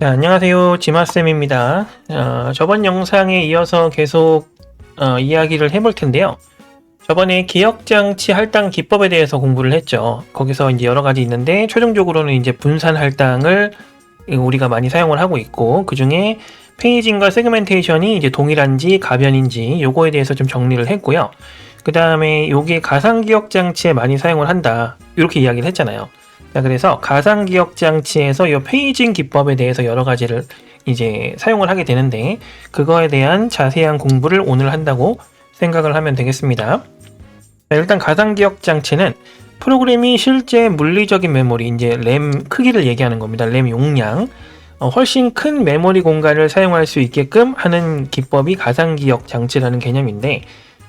네, 안녕하세요. 지마쌤입니다. 어, 저번 영상에 이어서 계속 어, 이야기를 해볼 텐데요. 저번에 기억장치 할당 기법에 대해서 공부를 했죠. 거기서 이제 여러 가지 있는데 최종적으로는 이제 분산 할당을 우리가 많이 사용을 하고 있고 그 중에 페이징과 세그멘테이션이 이제 동일한지 가변인지 요거에 대해서 좀 정리를 했고요. 그 다음에 요게 가상 기억 장치에 많이 사용을 한다 이렇게 이야기를 했잖아요. 자, 그래서 가상 기억 장치에서 이 페이징 기법에 대해서 여러 가지를 이제 사용을 하게 되는데 그거에 대한 자세한 공부를 오늘 한다고 생각을 하면 되겠습니다. 자, 일단 가상 기억 장치는 프로그램이 실제 물리적인 메모리, 이제 램 크기를 얘기하는 겁니다. 램 용량. 어, 훨씬 큰 메모리 공간을 사용할 수 있게끔 하는 기법이 가상 기억 장치라는 개념인데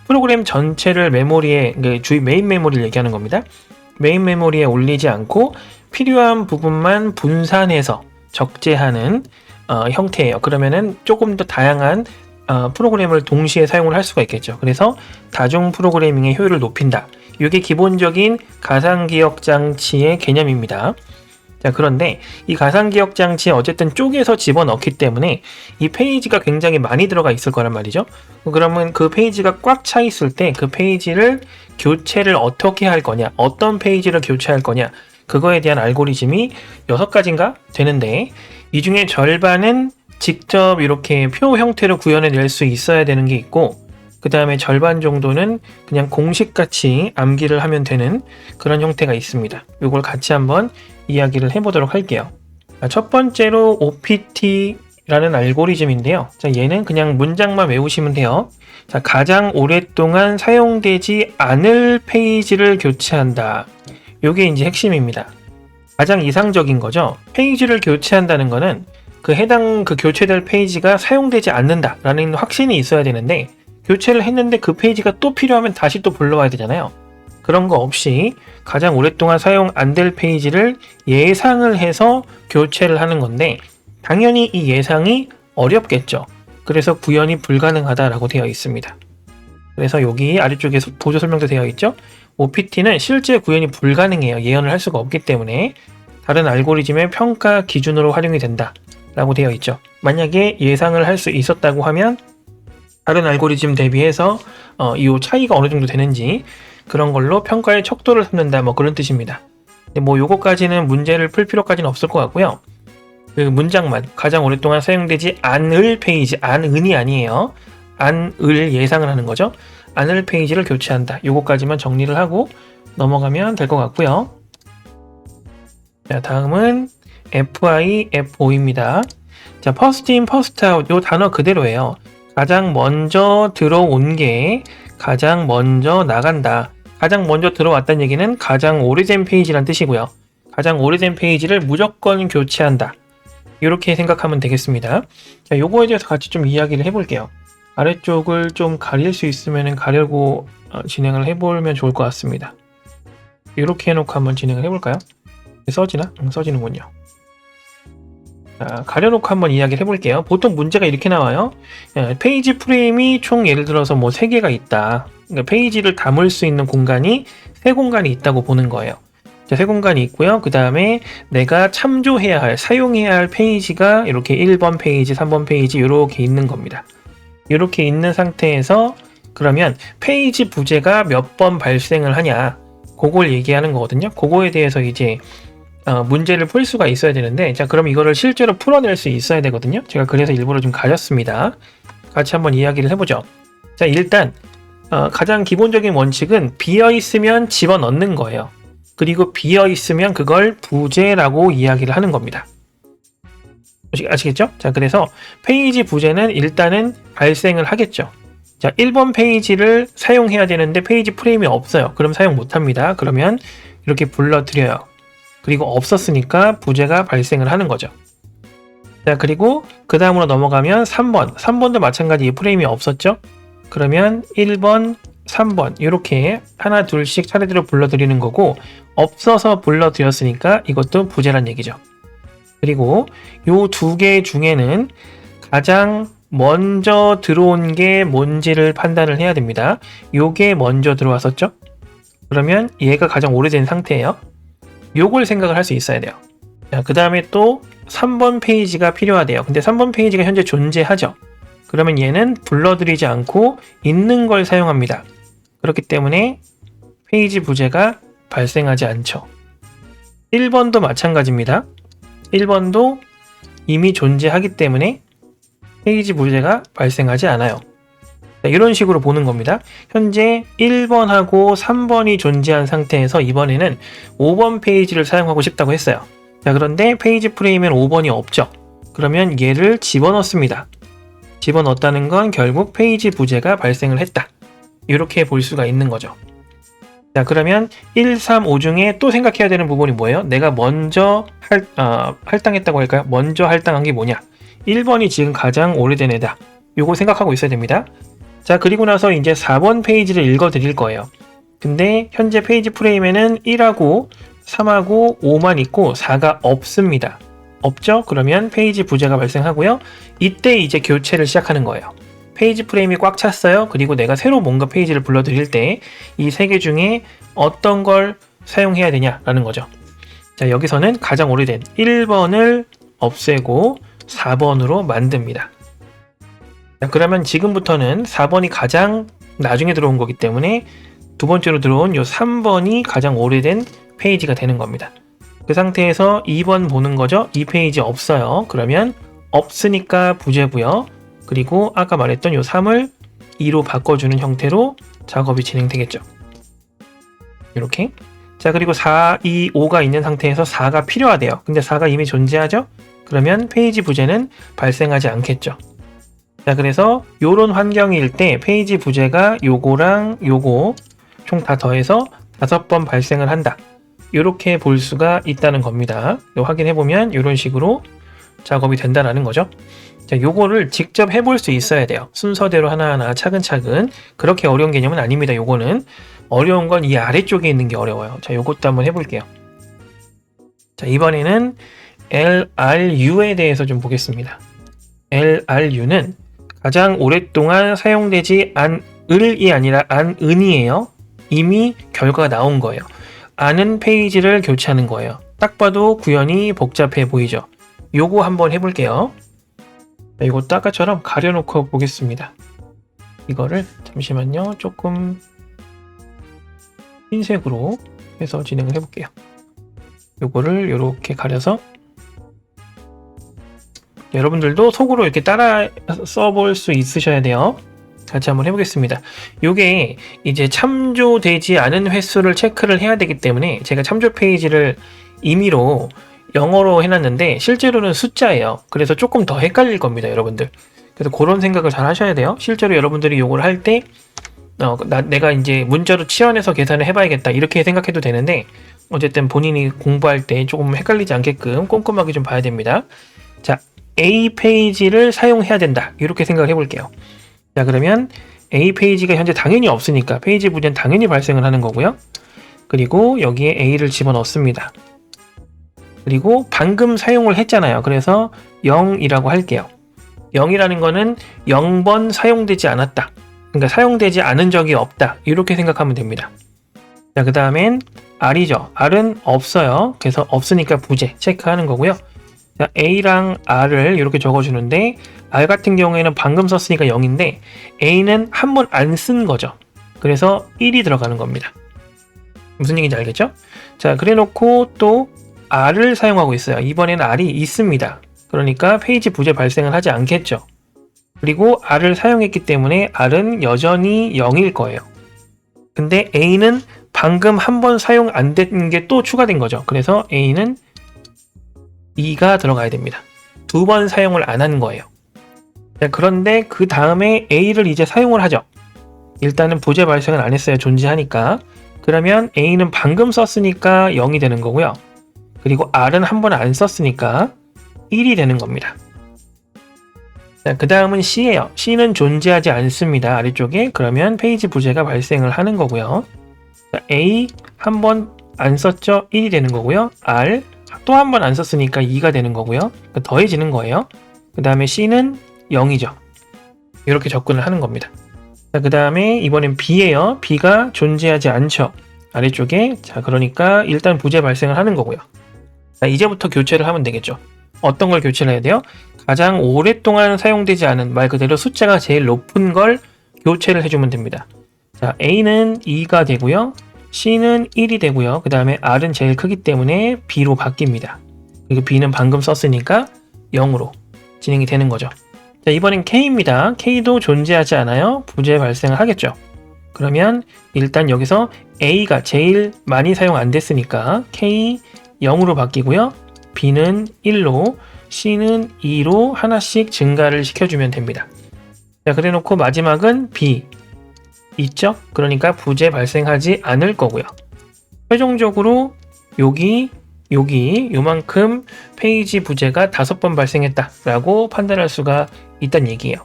프로그램 전체를 메모리에 그 주의 메인 메모리를 얘기하는 겁니다. 메인 메모리에 올리지 않고 필요한 부분만 분산해서 적재하는 어, 형태예요. 그러면은 조금 더 다양한 어, 프로그램을 동시에 사용을 할 수가 있겠죠. 그래서 다중 프로그래밍의 효율을 높인다. 이게 기본적인 가상기억 장치의 개념입니다. 자, 그런데 이 가상기억 장치에 어쨌든 쪼개서 집어넣기 때문에 이 페이지가 굉장히 많이 들어가 있을 거란 말이죠. 그러면 그 페이지가 꽉 차 있을 때 그 페이지를 교체를 어떻게 할 거냐, 어떤 페이지를 교체할 거냐, 그거에 대한 알고리즘이 여섯 가지인가 되는데 이 중에 절반은 직접 이렇게 표 형태로 구현해 낼 수 있어야 되는 게 있고 그 다음에 절반 정도는 그냥 공식같이 암기를 하면 되는 그런 형태가 있습니다. 이걸 같이 한번 이야기를 해보도록 할게요. 첫 번째로 OPT라는 알고리즘인데요. 자, 얘는 그냥 문장만 외우시면 돼요. 자, 가장 오랫동안 사용되지 않을 페이지를 교체한다. 요게 이제 핵심입니다. 가장 이상적인 거죠. 페이지를 교체한다는 거는 그 해당 그 교체될 페이지가 사용되지 않는다라는 확신이 있어야 되는데 교체를 했는데 그 페이지가 또 필요하면 다시 또 불러와야 되잖아요. 그런 거 없이 가장 오랫동안 사용 안 될 페이지를 예상을 해서 교체를 하는 건데 당연히 이 예상이 어렵겠죠. 그래서 구현이 불가능하다라고 되어 있습니다. 그래서 여기 아래쪽에 보조 설명도 되어 있죠. OPT는 실제 구현이 불가능해요. 예언을 할 수가 없기 때문에 다른 알고리즘의 평가 기준으로 활용이 된다. 라고 되어 있죠. 만약에 예상을 할 수 있었다고 하면 다른 알고리즘 대비해서 어, 이 차이가 어느 정도 되는지 그런 걸로 평가의 척도를 삼는다 뭐 그런 뜻입니다. 뭐 요거까지는 문제를 풀 필요까지는 없을 것 같고요. 그 문장만 가장 오랫동안 사용되지 않을 페이지 안은이 아니에요. 안을 예상을 하는 거죠. 안을 페이지를 교체한다. 요거까지만 정리를 하고 넘어가면 될 것 같고요. 자 다음은 FI, FO입니다. 자, first in, first 요 단어 그대로예요. 가장 먼저 들어온 게 가장 먼저 나간다. 가장 먼저 들어왔다는 얘기는 가장 오래된 페이지란 뜻이고요. 가장 오래된 페이지를 무조건 교체한다. 이렇게 생각하면 되겠습니다. 자, 요거에 대해서 같이 좀 이야기를 해볼게요. 아래쪽을 좀 가릴 수 있으면 가려고 어, 진행을 해보면 좋을 것 같습니다. 이렇게 해놓고 한번 진행을 해볼까요? 써지나? 응, 써지는군요. 자, 가려놓고 한번 이야기를 해볼게요. 보통 문제가 이렇게 나와요. 예, 페이지 프레임이 총 예를 들어서 뭐 3개가 있다. 그러니까 페이지를 담을 수 있는 공간이 세 공간이 있다고 보는 거예요. 자, 세 공간이 있고요. 그 다음에 내가 참조해야 할, 사용해야 할 페이지가 이렇게 1번 페이지, 3번 페이지 이렇게 있는 겁니다. 이렇게 있는 상태에서 그러면 페이지 부재가 몇 번 발생을 하냐 그걸 얘기하는 거거든요. 그거에 대해서 이제 어, 문제를 풀 수가 있어야 되는데 자 그럼 이거를 실제로 풀어낼 수 있어야 되거든요. 제가 그래서 일부러 좀 가렸습니다. 같이 한번 이야기를 해보죠. 자 일단 어, 가장 기본적인 원칙은 비어 있으면 집어넣는 거예요. 그리고 비어 있으면 그걸 부재라고 이야기를 하는 겁니다. 아시겠죠? 자 그래서 페이지 부재는 일단은 발생을 하겠죠. 자 1번 페이지를 사용해야 되는데 페이지 프레임이 없어요. 그럼 사용 못합니다. 그러면 이렇게 불러드려요. 그리고 없었으니까 부재가 발생을 하는 거죠. 자, 그리고 그 다음으로 넘어가면 3번. 3번도 마찬가지 이 프레임이 없었죠? 그러면 1번, 3번 이렇게 하나 둘씩 차례대로 불러드리는 거고 없어서 불러드렸으니까 이것도 부재란 얘기죠. 그리고 요 두 개 중에는 가장 먼저 들어온 게 뭔지를 판단을 해야 됩니다. 요게 먼저 들어왔었죠? 그러면 얘가 가장 오래된 상태예요. 요걸 생각을 할 수 있어야 돼요. 자, 그 다음에 또 3번 페이지가 필요하대요. 근데 3번 페이지가 현재 존재하죠. 그러면 얘는 불러들이지 않고 있는 걸 사용합니다. 그렇기 때문에 페이지 부재가 발생하지 않죠. 1번도 마찬가지입니다. 1번도 이미 존재하기 때문에 페이지 부재가 발생하지 않아요. 자, 이런 식으로 보는 겁니다. 현재 1번하고 3번이 존재한 상태에서 이번에는 5번 페이지를 사용하고 싶다고 했어요. 자, 그런데 페이지 프레임엔 5번이 없죠. 그러면 얘를 집어넣습니다. 집어넣었다는 건 결국 페이지 부재가 발생을 했다. 이렇게 볼 수가 있는 거죠. 자, 그러면 1, 3, 5 중에 또 생각해야 되는 부분이 뭐예요? 내가 먼저 할, 어, 할당했다고 할까요? 먼저 할당한 게 뭐냐? 1번이 지금 가장 오래된 애다. 요거 생각하고 있어야 됩니다. 자, 그리고 나서 이제 4번 페이지를 읽어 드릴 거예요. 근데 현재 페이지 프레임에는 1하고 3하고 5만 있고 4가 없습니다. 없죠? 그러면 페이지 부재가 발생하고요. 이때 이제 교체를 시작하는 거예요. 페이지 프레임이 꽉 찼어요. 그리고 내가 새로 뭔가 페이지를 불러드릴 때 이 세 개 중에 어떤 걸 사용해야 되냐라는 거죠. 자, 여기서는 가장 오래된 1번을 없애고 4번으로 만듭니다. 자, 그러면 지금부터는 4번이 가장 나중에 들어온 거기 때문에 두 번째로 들어온 요 3번이 가장 오래된 페이지가 되는 겁니다. 그 상태에서 2번 보는 거죠. 이 페이지 없어요. 그러면 없으니까 부재고요. 그리고 아까 말했던 요 3을 2로 바꿔주는 형태로 작업이 진행되겠죠. 이렇게. 자, 그리고 4, 2, 5가 있는 상태에서 4가 필요하대요. 근데 4가 이미 존재하죠? 그러면 페이지 부재는 발생하지 않겠죠. 자, 그래서 요런 환경일 때 페이지 부재가 요거랑 요거 총 다 더해서 다섯 번 발생을 한다. 이렇게 볼 수가 있다는 겁니다. 확인해 보면 이런 식으로 작업이 된다라는 거죠. 자, 요거를 직접 해볼 수 있어야 돼요. 순서대로 하나하나 차근차근 그렇게 어려운 개념은 아닙니다. 요거는 어려운 건 이 아래쪽에 있는 게 어려워요. 자, 요것도 한번 해볼게요. 자, 이번에는 LRU에 대해서 좀 보겠습니다. LRU는 가장 오랫동안 사용되지 않을이 아니라 안은이에요. 이미 결과가 나온 거예요. 아는 페이지를 교체하는 거예요. 딱 봐도 구현이 복잡해 보이죠. 요거 한번 해볼게요. 자, 이것도 아까처럼 가려놓고 보겠습니다. 이거를 잠시만요. 조금 흰색으로 해서 진행을 해볼게요. 요거를 이렇게 가려서 여러분들도 속으로 이렇게 따라 써볼 수 있으셔야 돼요. 같이 한번 해보겠습니다. 요게 이제 참조되지 않은 횟수를 체크를 해야 되기 때문에 제가 참조 페이지를 임의로 영어로 해놨는데 실제로는 숫자예요. 그래서 조금 더 헷갈릴 겁니다, 여러분들. 그래서 그런 생각을 잘 하셔야 돼요. 실제로 여러분들이 요걸 할 때, 어, 나, 내가 이제 문자로 치환해서 계산을 해봐야겠다. 이렇게 생각해도 되는데, 어쨌든 본인이 공부할 때 조금 헷갈리지 않게끔 꼼꼼하게 좀 봐야 됩니다. 자, A 페이지를 사용해야 된다. 이렇게 생각을 해볼게요. 자, 그러면 A 페이지가 현재 당연히 없으니까 페이지 부재는 당연히 발생을 하는 거고요. 그리고 여기에 A를 집어넣습니다. 그리고 방금 사용을 했잖아요. 그래서 0이라고 할게요. 0이라는 거는 0번 사용되지 않았다. 그러니까 사용되지 않은 적이 없다. 이렇게 생각하면 됩니다. 자, 그 다음엔 R이죠. R은 없어요. 그래서 없으니까 부재 체크하는 거고요. 자, A랑 R을 이렇게 적어주는데 R 같은 경우에는 방금 썼으니까 0인데 A는 한 번 안 쓴 거죠. 그래서 1이 들어가는 겁니다. 무슨 얘기인지 알겠죠? 자, 그래 놓고 또 R을 사용하고 있어요. 이번에는 R이 있습니다. 그러니까 페이지 부재 발생을 하지 않겠죠. 그리고 R을 사용했기 때문에 R은 여전히 0일 거예요. 근데 A는 방금 한 번 사용 안 된 게 또 추가된 거죠. 그래서 A는 2가 들어가야 됩니다. 두 번 사용을 안 한 거예요. 그런데 그 다음에 A를 이제 사용을 하죠. 일단은 부재 발생을 안 했어요. 존재하니까. 그러면 A는 방금 썼으니까 0이 되는 거고요. 그리고 R은 한 번 안 썼으니까 1이 되는 겁니다. 그 다음은 C예요. C는 존재하지 않습니다. 아래쪽에. 그러면 페이지 부재가 발생을 하는 거고요. A 한 번 안 썼죠? 1이 되는 거고요. R 또 한 번 안 썼으니까 2가 되는 거고요. 더해지는 거예요. 그 다음에 C는 0이죠. 이렇게 접근을 하는 겁니다. 그 다음에 이번엔 B예요. B가 존재하지 않죠. 아래쪽에. 자, 그러니까 일단 부재 발생을 하는 거고요. 자, 이제부터 교체를 하면 되겠죠. 어떤 걸 교체를 해야 돼요? 가장 오랫동안 사용되지 않은 말 그대로 숫자가 제일 높은 걸 교체를 해주면 됩니다. 자, A는 2가 되고요. C는 1이 되고요. 그 다음에 R은 제일 크기 때문에 B로 바뀝니다. 그리고 B는 방금 썼으니까 0으로 진행이 되는 거죠. 자, 이번엔 K입니다. K도 존재하지 않아요. 부재 발생을 하겠죠. 그러면 일단 여기서 A가 제일 많이 사용 안 됐으니까 K 0으로 바뀌고요. B는 1로, C는 2로 하나씩 증가를 시켜주면 됩니다. 자, 그래 놓고 마지막은 B. 있죠? 그러니까 부재 발생하지 않을 거고요. 최종적으로 여기, 여기 요만큼 페이지 부재가 다섯 번 발생했다라고 판단할 수가 있다는 얘기예요.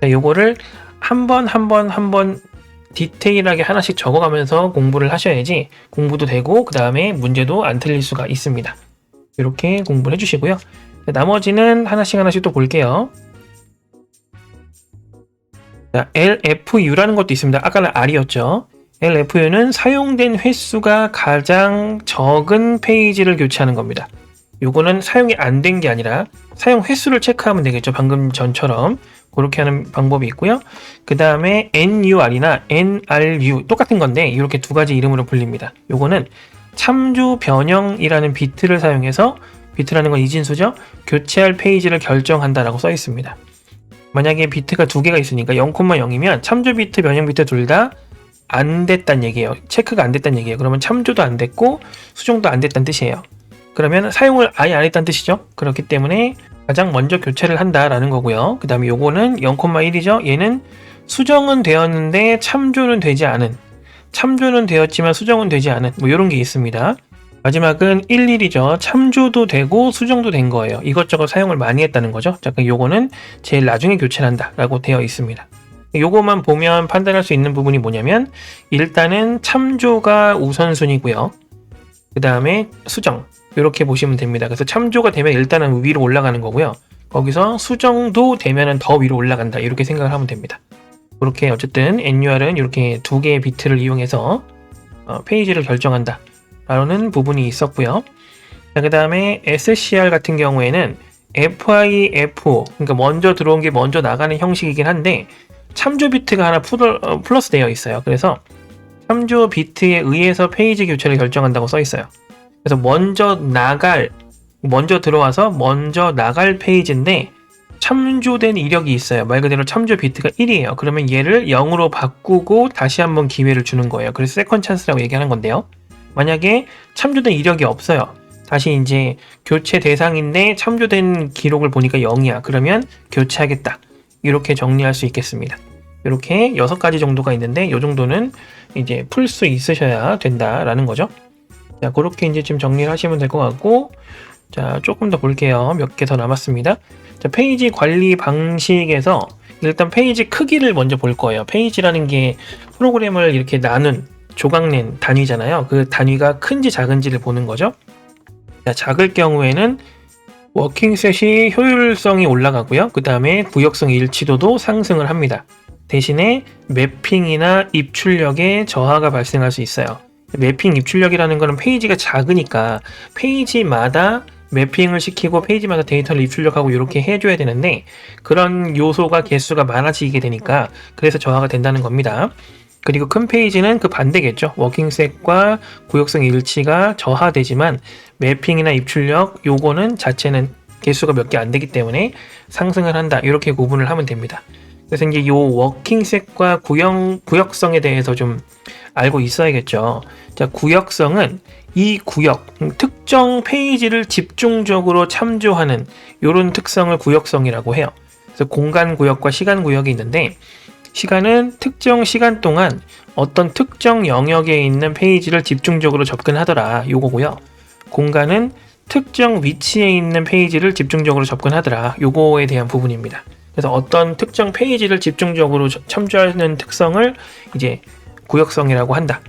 자, 요거를 한 번, 한 번, 한 번 디테일하게 하나씩 적어가면서 공부를 하셔야지 공부도 되고 그 다음에 문제도 안 틀릴 수가 있습니다. 이렇게 공부를 해주시고요. 나머지는 하나씩 하나씩 또 볼게요. 자, LFU라는 것도 있습니다. 아까는 R이었죠. LFU는 사용된 횟수가 가장 적은 페이지를 교체하는 겁니다. 요거는 사용이 안 된 게 아니라 사용 횟수를 체크하면 되겠죠. 방금 전처럼 그렇게 하는 방법이 있고요. 그 다음에 NUR이나 NRU 똑같은 건데 이렇게 두 가지 이름으로 불립니다. 요거는 참조 변형이라는 비트를 사용해서 비트라는 건 이진수죠. 교체할 페이지를 결정한다라고 써 있습니다. 만약에 비트가 두 개가 있으니까 0,0이면 참조 비트, 변형 비트 둘 다 안 됐단 얘기예요. 체크가 안 됐단 얘기예요. 그러면 참조도 안 됐고 수정도 안 됐단 뜻이에요. 그러면 사용을 아예 안 했단 뜻이죠. 그렇기 때문에 가장 먼저 교체를 한다라는 거고요. 그 다음에 요거는 0,1이죠. 얘는 수정은 되었는데 참조는 되지 않은 참조는 되었지만 수정은 되지 않은 뭐 이런 게 있습니다. 마지막은 11이죠. 참조도 되고 수정도 된 거예요. 이것저것 사용을 많이 했다는 거죠. 잠깐 요거는 제일 나중에 교체를 한다 라고 되어 있습니다. 요거만 보면 판단할 수 있는 부분이 뭐냐면 일단은 참조가 우선순위고요. 그 다음에 수정 이렇게 보시면 됩니다. 그래서 참조가 되면 일단은 위로 올라가는 거고요. 거기서 수정도 되면은 더 위로 올라간다 이렇게 생각을 하면 됩니다. 그렇게 어쨌든 NUR은 이렇게 두 개의 비트를 이용해서 어, 페이지를 결정한다 라는 부분이 있었고요. 그 다음에 SCR 같은 경우에는 FIFO 그러니까 먼저 들어온 게 먼저 나가는 형식이긴 한데 참조 비트가 하나 어, 플러스 되어 있어요. 그래서 참조 비트에 의해서 페이지 교체를 결정한다고 써 있어요. 그래서 먼저 나갈 먼저 들어와서 먼저 나갈 페이지인데 참조된 이력이 있어요. 말 그대로 참조 비트가 1이에요. 그러면 얘를 0으로 바꾸고 다시 한번 기회를 주는 거예요. 그래서 세컨 찬스라고 얘기하는 건데요. 만약에 참조된 이력이 없어요. 다시 이제 교체 대상인데 참조된 기록을 보니까 0이야. 그러면 교체하겠다. 이렇게 정리할 수 있겠습니다. 이렇게 6가지 정도가 있는데 이 정도는 이제 풀 수 있으셔야 된다라는 거죠. 자, 그렇게 이제 좀 정리를 하시면 될 것 같고 자, 조금 더 볼게요. 몇 개 더 남았습니다. 자, 페이지 관리 방식에서 일단 페이지 크기를 먼저 볼 거예요. 페이지라는 게 프로그램을 이렇게 나눈 조각낸 단위잖아요. 그 단위가 큰지 작은지를 보는 거죠. 자, 작을 경우에는 워킹셋이 효율성이 올라가고요. 그 다음에 구역성 일치도도 상승을 합니다. 대신에 매핑이나 입출력에 저하가 발생할 수 있어요. 매핑 입출력이라는 것은 페이지가 작으니까 페이지마다 매핑을 시키고 페이지마다 데이터를 입출력하고 이렇게 해줘야 되는데 그런 요소가 개수가 많아지게 되니까 그래서 저하가 된다는 겁니다. 그리고 큰 페이지는 그 반대겠죠. 워킹셋과 구역성 일치가 저하되지만 매핑이나 입출력 요거는 자체는 개수가 몇 개 안 되기 때문에 상승을 한다. 이렇게 구분을 하면 됩니다. 그래서 이제 요 워킹셋과 구역, 구역성에 대해서 좀 알고 있어야겠죠. 자, 구역성은 이 구역, 특정 페이지를 집중적으로 참조하는 이런 특성을 구역성이라고 해요. 그래서 공간 구역과 시간 구역이 있는데 시간은 특정 시간 동안 어떤 특정 영역에 있는 페이지를 집중적으로 접근하더라 요거고요. 공간은 특정 위치에 있는 페이지를 집중적으로 접근하더라 요거에 대한 부분입니다. 그래서 어떤 특정 페이지를 집중적으로 참조하는 특성을 이제 구역성이라고 한다.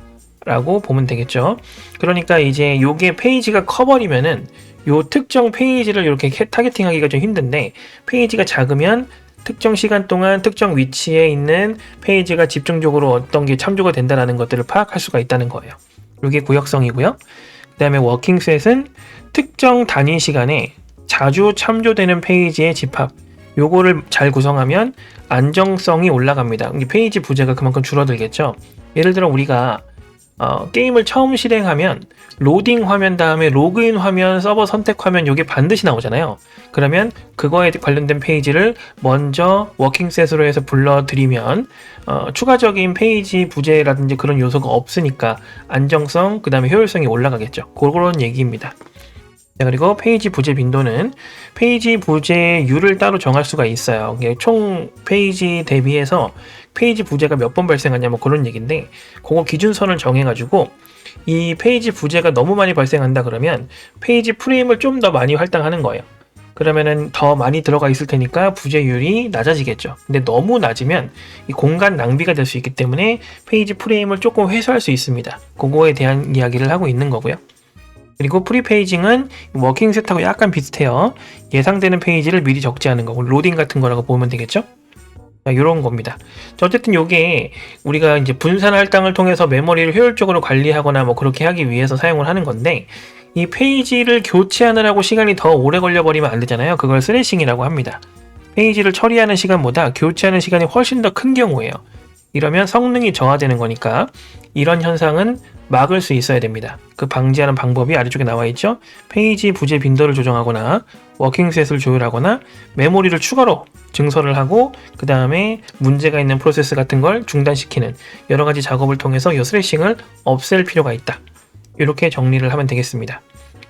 라고 보면 되겠죠. 그러니까 이제 요게 페이지가 커버리면은 요 특정 페이지를 이렇게 타겟팅하기가 좀 힘든데 페이지가 작으면 특정 시간 동안 특정 위치에 있는 페이지가 집중적으로 어떤 게 참조가 된다는 것들을 파악할 수가 있다는 거예요. 이게 구역성이고요. 그 다음에 워킹셋은 특정 단위 시간에 자주 참조되는 페이지의 집합 요거를 잘 구성하면 안정성이 올라갑니다. 이 페이지 부재가 그만큼 줄어들겠죠. 예를 들어 우리가 어, 게임을 처음 실행하면 로딩 화면 다음에 로그인 화면, 서버 선택 화면 요게 반드시 나오잖아요. 그러면 그거에 관련된 페이지를 먼저 워킹셋으로 해서 불러들이면 어, 추가적인 페이지 부재라든지 그런 요소가 없으니까 안정성, 그 다음에 효율성이 올라가겠죠. 그런 얘기입니다. 자, 그리고 페이지 부재 빈도는 페이지 부재율을 따로 정할 수가 있어요. 이게 총 페이지 대비해서 페이지 부재가 몇 번 발생하냐 뭐 그런 얘기인데 그거 기준선을 정해가지고 이 페이지 부재가 너무 많이 발생한다 그러면 페이지 프레임을 좀 더 많이 할당하는 거예요. 그러면은 더 많이 들어가 있을 테니까 부재율이 낮아지겠죠. 근데 너무 낮으면 이 공간 낭비가 될 수 있기 때문에 페이지 프레임을 조금 회수할 수 있습니다. 그거에 대한 이야기를 하고 있는 거고요. 그리고 프리페이징은 워킹 셋하고 약간 비슷해요. 예상되는 페이지를 미리 적지 않은 거고 로딩 같은 거라고 보면 되겠죠? 이런 겁니다. 자, 어쨌든 이게 우리가 이제 분산 할당을 통해서 메모리를 효율적으로 관리하거나 뭐 그렇게 하기 위해서 사용을 하는 건데 이 페이지를 교체하느라고 시간이 더 오래 걸려버리면 안 되잖아요. 그걸 스레싱이라고 합니다. 페이지를 처리하는 시간보다 교체하는 시간이 훨씬 더 큰 경우예요. 이러면 성능이 저하되는 거니까 이런 현상은 막을 수 있어야 됩니다. 그 방지하는 방법이 아래쪽에 나와 있죠. 페이지 부재 빈도를 조정하거나 워킹셋을 조율하거나 메모리를 추가로 증설을 하고 그 다음에 문제가 있는 프로세스 같은 걸 중단시키는 여러 가지 작업을 통해서 이 스레싱을 없앨 필요가 있다. 이렇게 정리를 하면 되겠습니다.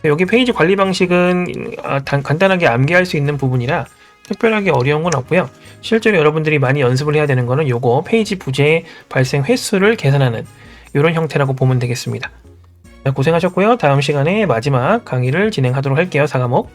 여기 페이지 관리 방식은 아, 단- 간단하게 암기할 수 있는 부분이라 특별하게 어려운 건 없고요. 실제로 여러분들이 많이 연습을 해야 되는 거는 요거 페이지 부재 발생 횟수를 계산하는 이런 형태라고 보면 되겠습니다. 자, 고생하셨고요. 다음 시간에 마지막 강의를 진행하도록 할게요. 4과목.